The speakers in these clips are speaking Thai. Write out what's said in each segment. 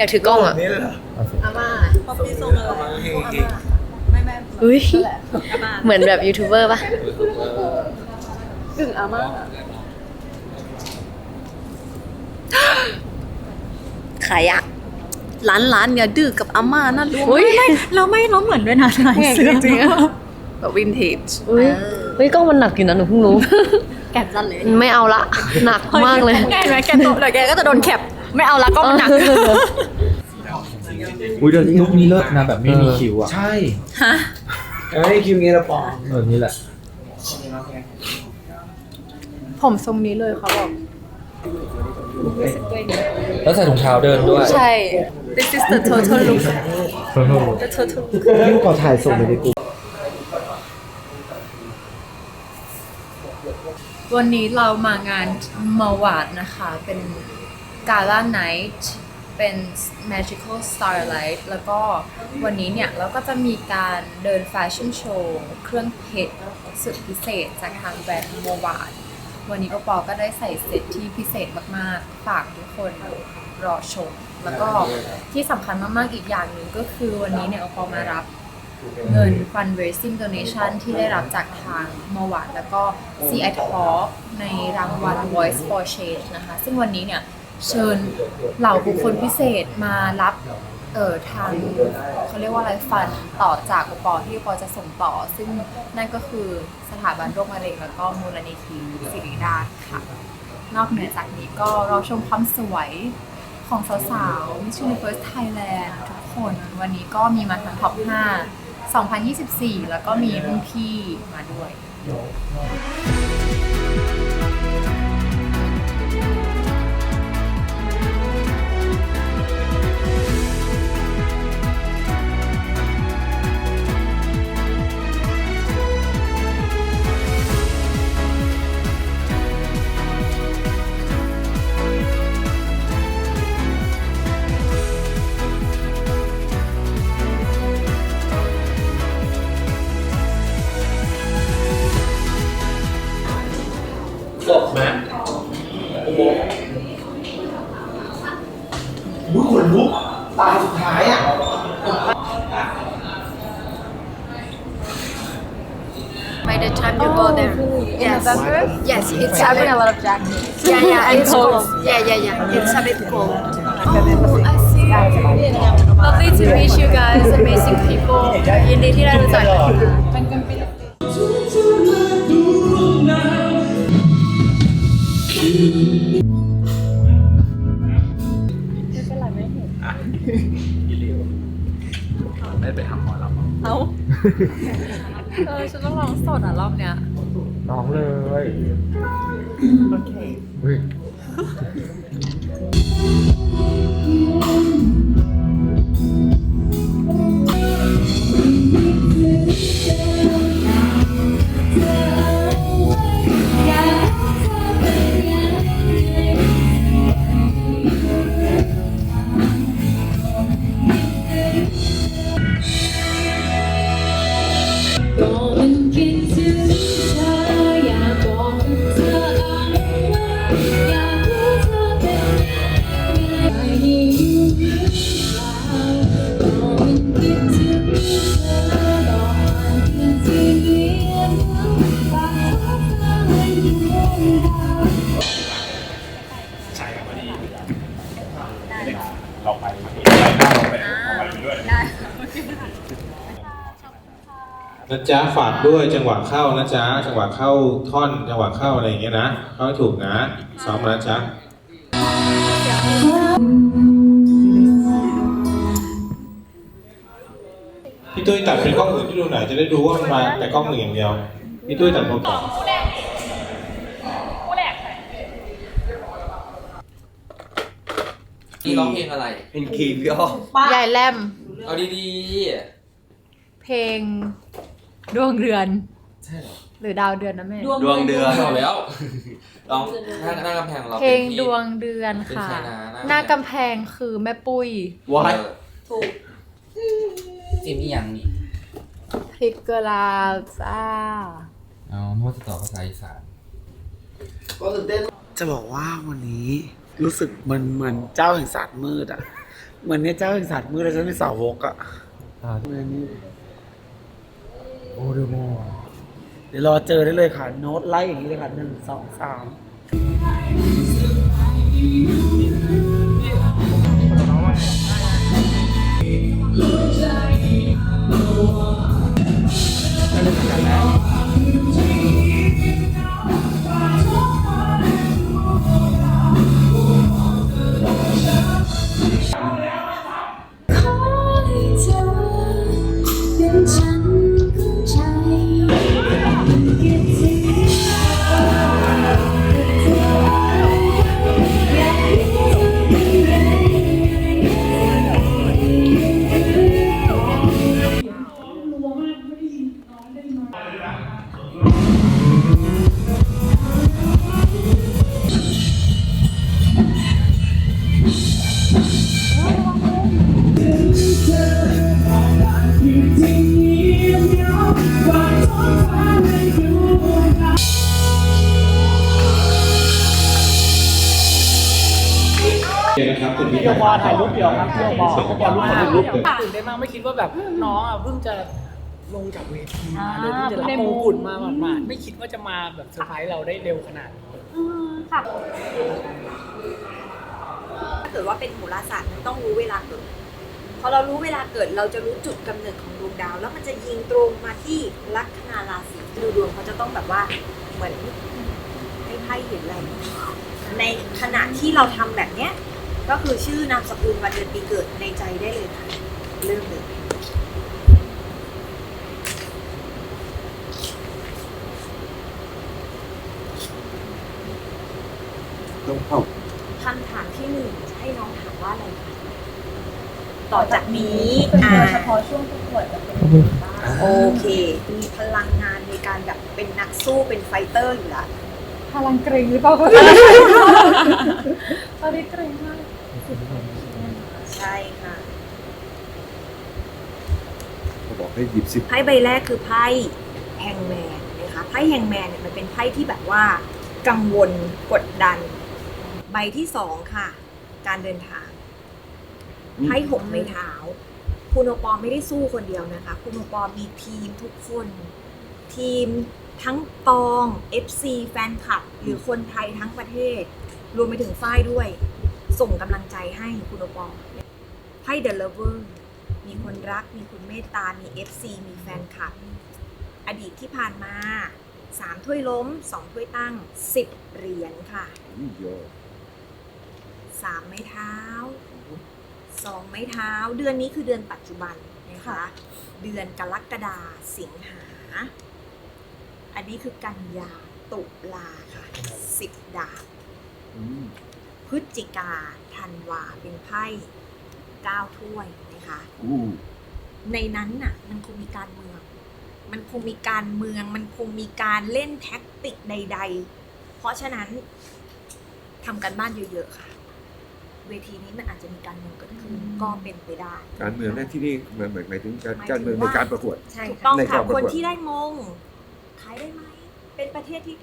อยากถือกล้องอะ นี่เหรออาม่าป๊อปปี้ทรงอะไรมาเฮงอาเฮงม่าไม่ไม่อุ้ย อาม่าเหมือนแบบยูทูบเบอร์ปะกึ่งอาม่าใครอะร้านร้านเนี่ยดื้อกับอาม่าน่ารู้อุ๊ยไม่เราไม่เราเหมือนด้วยนะลายเสื้อจริงๆอะแบบวินเทจอุ้ยเฮ้ยกล้องมันหนักอยู่นะหนูเพิ่งรู้ แกะจันเลย ไม่เอาละ หนักมากเลย แกะไหมแกะโตะเลยแกก็จะโดนแคป ไม่เอาละก็มันหนัก อุ้ยเดี๋ยวนี้ยุคนี้เลิศนะแบบไม่มีคิวอะใช่ฮะ เอ้ยคิวเงี้ยละปองเออนี่แหละ ผมทรงนี้เลยเขาบอก แล้วใส่ถุงเท้าเดินด้วยใช่ this is the total look โอ้โห the total นี่ขอถ่ายส่งไปในกลุ่มวันนี้เรามางานมาวาดนะคะ เป็น กา l าไนท์เป็น Magical Starlight แล้วก็วันนี้เนี่ย เราก็จะมีการเดินแฟชั่นโชว์เครื่องเพชรสุดพิเศษจากทางแบรนด์โมวาดวันนี้ปอปอก็ได้ใส่เซตที่พิเศษมากๆ ฝากทุกคนรอชม แล้วก็ที่สำคัญมากๆ อีกอย่างหนึ่งก็คือวันนี้เนี่ยปอมารับเงิน fundraising donation ที่ได้รับจากทางมวดแล้วก็ CI Talk ในรางวัล Voice for Change นะคะ ซึ่งวันนี้เนี่ย เชิญเหล่าบุคคลพิเศษมารับเอ่อทางเขาเรียกว่าอะไรฟันต่อจากปอที่ปอจะส่งต่อ ซึ่งนั่นก็คือสถาบันโรคมะเร็งแล้วก็มูลนิธิสิริราชค่ะ นอกเหนือจากนี้ก็รอชมความสวยของสาวๆ Miss Universe Thailand ทุกคนวันนี้ก็มีมาทั้งท็อป 5 2024 แล้วก็มีรุ่นพี่มาด้วย and it's cold. cold. Yeah, yeah, yeah. It's a bit cold. Oh, I see. Lovely to meet you guys, amazing people. ยินดีที่ได้รู้จักนะคะได้ไปทำหมอลำเอ้า เออฉันต้องร้องสดอะ รอบเนี้ยน้องเลย โอเค นะจ๊ะฝากด้วยจังหวะเข้านะจ๊ะจังหวะเข้าท่อนจังหวะเข้าอะไรอย่างเงี้ยนะเข้าให้ถูกนะซ้อมมานะจ๊ะพี่ตุ้ยตัดเป็นกล้องอื่นที่ดูหน่อยจะได้ดูว่ามันมาแต่กล้องหนึ่งอย่างเดียวพี่ตุ้ยตัดโปรแกรมนี่ร้องเพลงอะไร เป็นคีมย่อยายแลมเอาดีเพลง ดวงเดือนๆใช่เหรอหรือดาวเดือนนะแม่ ดวงเดือนเอาแล้วร้องหน้าหน้ากำแพงของเราเพลงที่ดวงเดือนค่ะเป็นใครนะหน้าหน้ากำแพงคือแม่ปุ้ย วายจิมมี่ยังนี่พริกเกลาจ้าเอานวดต่อภาษาอีสานก็ตื่นเต้นจะบอกว่าวันนี้รู้สึกเหมือนเหมือนเจ้าแห่งศาสตร์มืดอะเหมือนเนี่ยเจ้าเป็นสัตว์มือแล้วฉันเป็นสาวกอะเหมือนนี้โอเดโมเดี๋ยวรอเจอได้เลยค่ะ โน้ตไล่อย่างนี้เลยค่ะหนึ่งสองสาม ลงจากเวทีมาเลยเพิ่งจะรับมงกุฎมาหมาดๆไม่คิดว่าจะมาแบบเซอร์ไพรส์เราได้เร็วขนาดนี้ถ้าเกิดว่าเป็นโหราศาสตร์มันต้องรู้เวลาเกิดพอเรารู้เวลาเกิดเราจะรู้จุดกำเนิดของดวงดาว แล้วมันจะยิงตรงมาที่ลัคนาราศีดูดวงเขาจะต้องแบบว่าเหมือนให้ไพ่เห็นอะไรในขณะที่เราทำแบบเนี้ยก็คือชื่อนามสกุลวันเดือนปีเกิดในใจได้เลยค่ะเริ่มเลย ต้องเข้าคำถามที่หนึ่งจะให้น้องถามว่าอะไรคะต่อจากนี้อ่าเฉพาะช่วงประกวดจะเป็นโอเค มีพลังงานในการแบบเป็นนักสู้เป็นไฟเตอร์อยู่ละพลังเกรงหรือเปล่าคะตอนนี้เกรงมากใช่ค่ะเขาบอกให้หยิบสิบไพ่ใบแรกคือไพ่แฮงแมนนะคะไพ่แฮงแมนเนี่ยมันเป็นไพ่ที่แบบว่า กังวลกดดัน ใบที่สองค่ะ การเดินทางไพ่หกไม้เท้าคุณโอปอลไม่ได้สู้คนเดียวนะคะ คุณโอปอลมีทีมทุกคน ทีมทั้งกอง FC แฟนคลับ หรือคนไทยทั้งประเทศ รวมไปถึงฝ้ายด้วย ส่งกำลังใจให้คุณโอปอลไพ่เดอะเลเวอร์มีคนรัก มีคนเมตตา มี FC มีแฟนคลับ อดีตที่ผ่านมาสามถ้วยล้มสองถ้วยตั้งสิบเหรียญค่ะเยอะ สามไม้เท้าสองไม้เท้า เดือนนี้คือเดือนปัจจุบันนะคะเดือนกรกฎาสิงหา อันนี้คือกันยาตุลาค่ะสิบดาบอืมพฤศจิกาธันวาเป็นไพ่เก้าถ้วยนะคะอู้ในนั้นน่ะ มันคงมีการเมือง มันคงมีการเมือง มันคงมีการเล่นแท็กติกใด ๆ เพราะฉะนั้นทำกันบ้านเยอะๆค่ะ เวทีนี้มันอาจจะมีการเมืองเกิดขึ้นก็เป็นไปได้ การเมืองในที่นี่เหมือนหมายถึงการหมายถึงการเมืองในว่าการประกวดใช่ถูกต้องในค่ะการประกวดคนที่ได้มงขายได้ไหมเป็นประเทศที่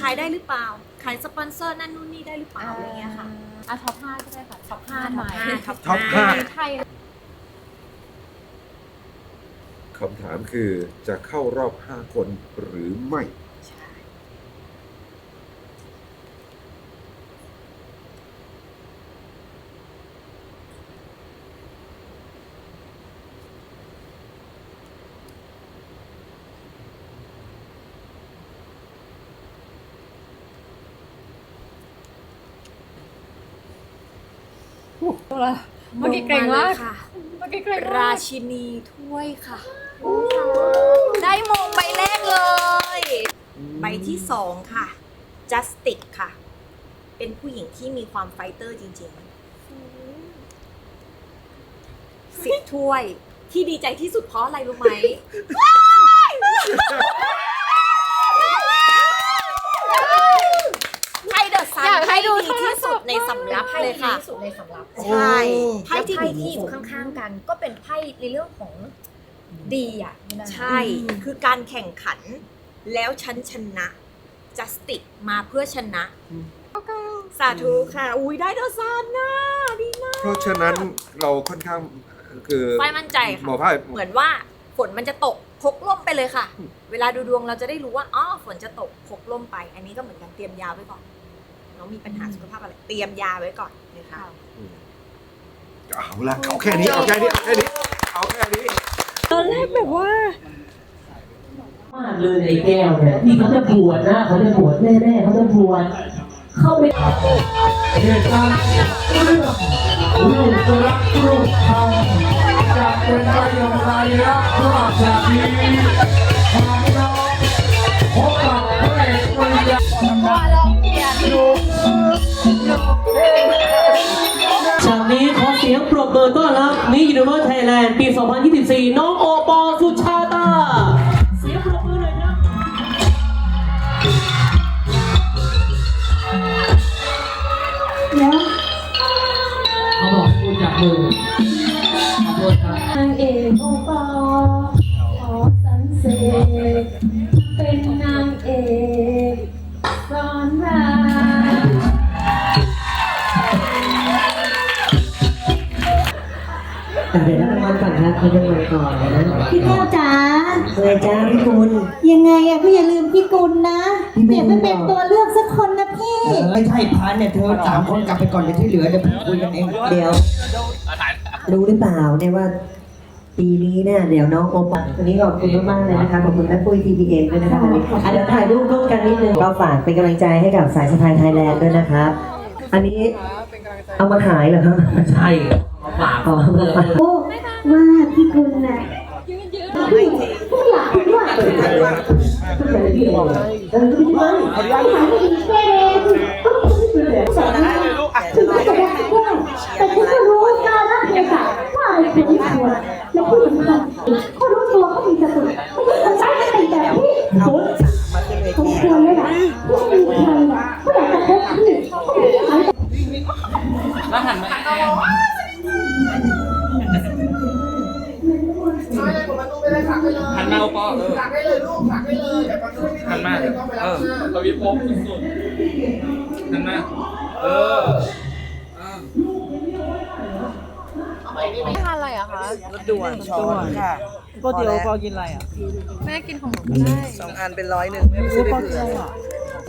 ขายได้หรือเปล่า ขายสปอนเซอร์นั่นนู่นนี่ได้หรือเปล่าอะไรเงี้ยค่ะอะท็อปห้าก็ได้ค่ะท็อปห้าหน่อยท็อปท็อปห้าไทยคำถามคือจะเข้ารอบ5คนหรือไม่ ใช่ เมื่อกี้เกรงมากลค่ะ เมื่อกี้เกรงรามากชินีถ้วยค่ะ ได้มงใบแรกเลย ใบที่สองค่ะ Justice ค่ะ เป็นผู้หญิงที่มีความไฟเตอร์จริงๆสิบถ้วยที่ดีใจที่สุดเพราะอะไรรู้ไหมไพ่เดอะซันอยากให้ไพ่ดูดีที่สุ ดในสำรับเลยค่ะสุดในสำรับใช่ ไพ่ที่ดีที่อยู่ข้างๆกัน ก็เป็นไพ่ในเรื่องของดีอะใช่ คือการแข่งขัน แล้วฉันชนะ justice มาเพื่อชนะสาธุค่ะ อุ้ยได้เดอซานนะดีมากเพราะฉะนั้นเราค่อนข้างคือฝ้ายมั่นใจหมอค่ะฝ้ายเหมือนว่าฝนมันจะตกพกร่มไปเลยค่ะ เวลาดูดวงเราจะได้รู้ว่าอ๋อฝนจะตกพกร่มไป อันนี้ก็เหมือนกันเตรียมยาไว้ก่อน น้องมีปัญหาสุขภาพอะไรเตรียมยาไว้ก่อนนะคะเอาละเอาแค่นี้เอาแค่นี้เอาแค่นี้เอาแค่นี้ตอนแรกแบบว่าเลยไอ้แก้วเนี่ยที่เขาจะบวชนะเขาจะบวชแน่ๆเขาจะบวชเข้าไปเหตุการณ์เรื่องลูกรักลูก มิยูนิเวอร์ไทยแลนด์ปี 2024 น้องโอปอสุชา ก่อนนะพี่แก้วจ๋าเลยจ้าพี่คุณยังไงอะพี่อย่าลืมพี่กุลนะเดี๋ยวไปเป็นตัวเลือกสักคนนะพี่ ไม่ใช่พานเนี่ยเธอสามคนกลับไปก่อนเดี๋ยวที่เหลือเดี๋ยวผมคุยกันเองเดี๋ยว รู้หรือเปล่าเนี่ยว่าปีนี้เนี่ยเดี๋ยวน้องโอปอล์วันนี้ขอบคุณมากๆเลยนะคะขอบคุณแม่ปุ้ย TPM ด้วยนะคะวันนี้อะเดี๋ยวถ่ายรูปร่วมกันนิดนึงเราฝากเป็นกำลังใจให้กับสายสะพายไทยแลนด์ด้วยนะครับอันนี้เอามาขายเหรอครับใช่ ปาฝากอ๋อมาฝากโอ้ว่าพี่กุลน่ะไม่อยากคิดว่าไม่อยากให้ดีเกเรสอนได้เลยลูกอะถึงจะได้ด้วยแต่คุณก็รู้การรับเทศะว่าอะไรเป็นที่ควรและที่สำคัญก็รู้ หันมาโอปอเออหันมาเออทวีภพสุดๆหันมาเออไม่ทานอะไรอะคะด่วนช้อนค่ะปกติโอปอกินอะไรอะแม่กินของหนูก็ได้สองอันเป็นร้อยหนึ่งไม่ซื้อไปเผื่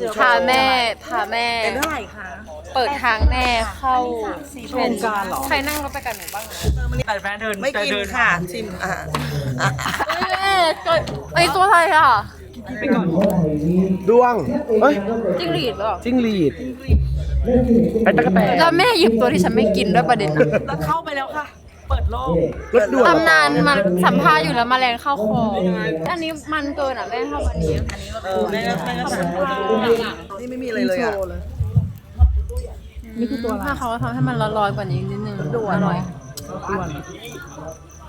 อพาแม่พาแม่ เป็นเท่าไหร่คะเปิดทางแม่เข้าโครงการเหรอ ใครนั่งรถไปกับหนูบ้างอะแต่แฟนเดินไม่กินค่ะชิมอะเอ้ยเกิด ไอยตัวอะไรอะไปก่อนดวงเฮ้ยจิ้งหรีดเหรอจิ้งหรีดไอ้ตะกะแตนแล้วแม่หยิบตัวที่ฉันไม่กินด้วยประเด็นอะแล้วเข้าไปแล้วค่ะ เปิดโลกรถด่วนตำนานมันสัมภาษณ์อยู่แล้วแมาแรงเข้าคออันนี้มันเกินอะแม่ชอบอันนี้เออแม่ก็แม่ก็สั่งนี่ไม่มีอะไรเลยอะนี่คือตัวอะไรถ้าเขาทำให้มันร้อนๆกว่านี้นิดนึงดูอร่อย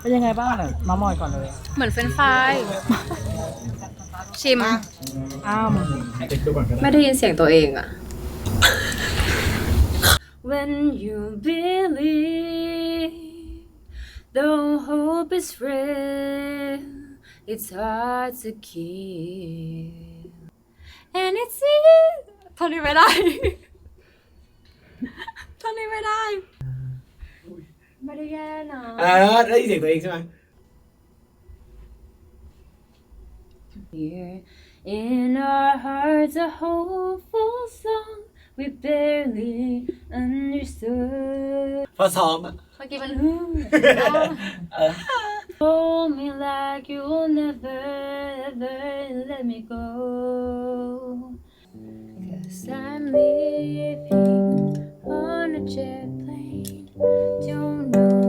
เป็นยังไงบ้างเนี่ยมาหมอยก่อนเลยเหมือนเฟรนช์ฟรายชิม อ้ามไม่ได้ยินเสียงตัวเองอะ When you believe, though hope is real, it's hard to keep. And it's easy. ทนนี้ไม่ได้ ทนนี้ไม่ได้ ไม่ได้แย่นะ เออได้ยินเสียงตัวเองใช่ไหม Here in our hearts, a hopeful song we barely understood. พอซ้อมอะ เมื่อกี้มัน Hold me like you'll never ever let me go. Cause I'm living on a jet 就能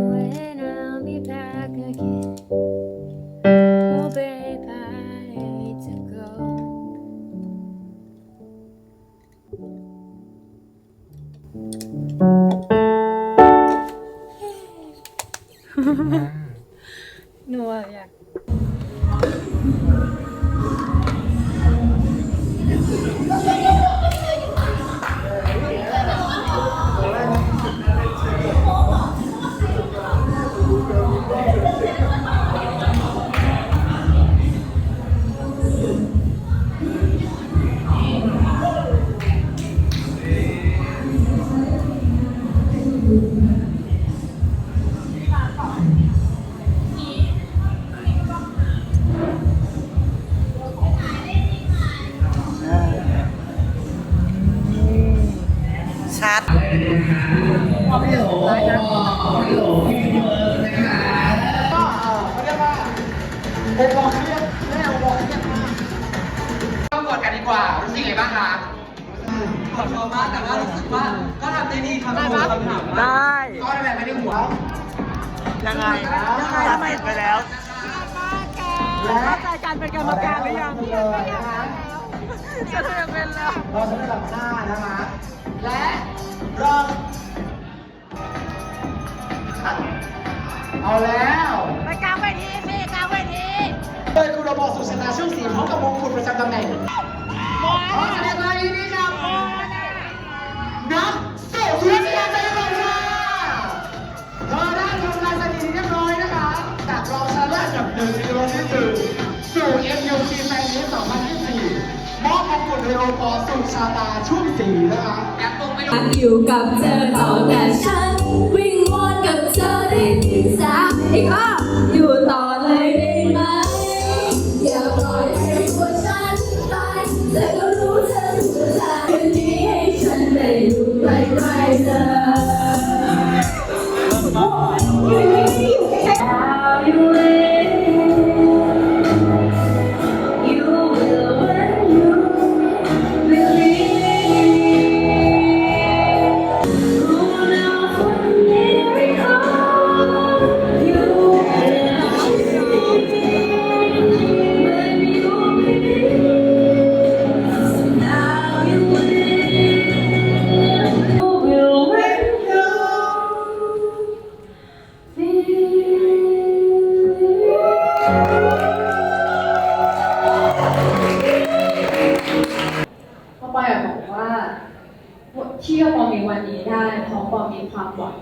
ก็กดกันดีกว่ารู้สึกไงบ้างคะขอโทษมากแต่ว่ารู้สึกว่าก็ทำได้ดีครับได้ปะได้ก็ได้แบบไม่ได้หัวยังไงยังไงทำไมไปแล้วและใจการเป็นกรรมการหรือยังจะได้เป็นแล้วเราจะได้รับหน้านะคะและรอบเอาแล้วไปกลางเว ระบอกสุชนาช่วงสีพร้อมกับมงกุฎประจำตำแหน่งขอแสดงความยินดีกับนักเตะสุริยาใจกองค่ะเธอได้ทำลายสถิติเรียบร้อยนะคะจากรองชนะเลิศอันดับหนึ่งในวันที่หนึ่งสู่ MUT แฟนนี้2024มอบมงกุฎเรโอปอสุชาตาช่วงสีนะคะอยากตรงไปอยากอยู่กับเธอต่อแต่ฉันวิ่งวนกับเธอได้ถึงสามอีกข้อ ที่ปอมีวันนี้ได้เพราะปอมีความหวัง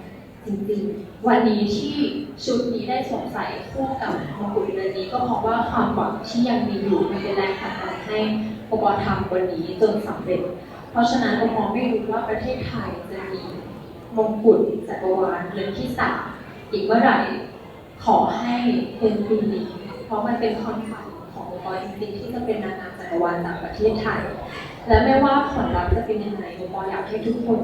จริงๆ วันนี้ที่ชุดนี้ได้สวมใส่คู่กับมงกุฎเรือนนี้ก็เพราะว่าความหวังที่ยังมีอยู่มันเป็นแรงผลักดันให้ปอทำวันนี้จนสำเร็จ เพราะฉะนั้นปอไม่รู้ว่าประเทศไทยจะมีมงกุฎจักรวาลเรือนที่สามอีกเมื่อไหร่ขอให้เป็นปีนี้เพราะมันเป็นความฝันขององค์กรจริงๆที่จะเป็นนางงามจักรวาลจากประเทศไทย และไม่ว่าผลลัพธ์จะเป็นยังไงองค์กรอยากให้ทุกคน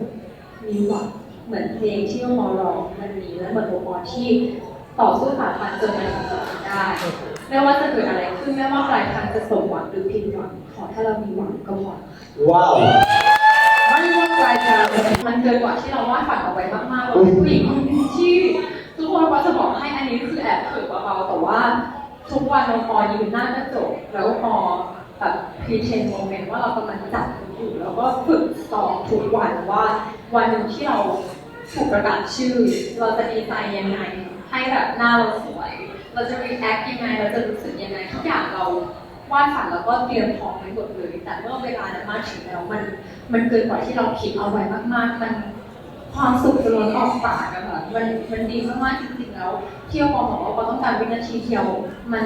มีหวังเหมือนเพลงที่องค์กรร้องวันนี้และเหมือนองค์กรที่ต่อสู้ฝ่าฟันจนมาถึงจุดนี้ได้ ไม่ว่าจะเกิดอะไรขึ้นไม่ว่าปลายทางจะสมหวังหรือผิดหวังขอให้เรามีหวังก็พอว้าวไม่ว่าปลายทางมันเกินกว่าที่เราวาดฝันเอาไว้มากๆเราเป็นผู้หญิงคนหนึ่งที่ทุกคนก็จะบอกให้อันนี้คือแอบเขินเบาๆแต่ว่า ทุกวันเราพอยืนหน้ากระจกแล้วพอ แบบพรีเทนโมเมนต์ว่าเรากำลังจับอยู่แล้วก็ฝึกซ้อมทุกวันว่า วันหนึ่งที่เราถูกประกาศชื่อ เราจะดีใจยังไง ให้แบบหน้าเราสวย เราจะ react ยังไง เราจะรู้สึกยังไงทุกอย่างเราวาดฝันแล้วก็เตรียมพร้อมไว้หมดเลย แต่เมื่อเวลานั้นมาถึงแล้วมันมันเกินกว่าที่เราคิดเอาไว้มากๆ มันความสุขจะล้นออกปากอะค่ะมันมันดีมากๆจริงๆแล้ว เที่เราบอกว่าเราต้องการวินาทีเดียวมัน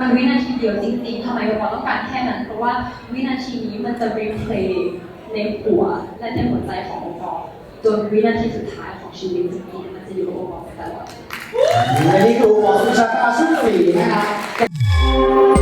มันวินาทีเดียวจริงๆทำไมเราต้องการแค่นั้น เพราะว่าวินาทีนี้มันจะรีเพลย์ในหัวและในหัวใจขององค์กรจนวินาทีสุดท้ายของชีวิตจริงๆมันจะอยู่กับองค์กรไปตลอดอันนี้คือหมอสุชาตาช่วงสีนะคะ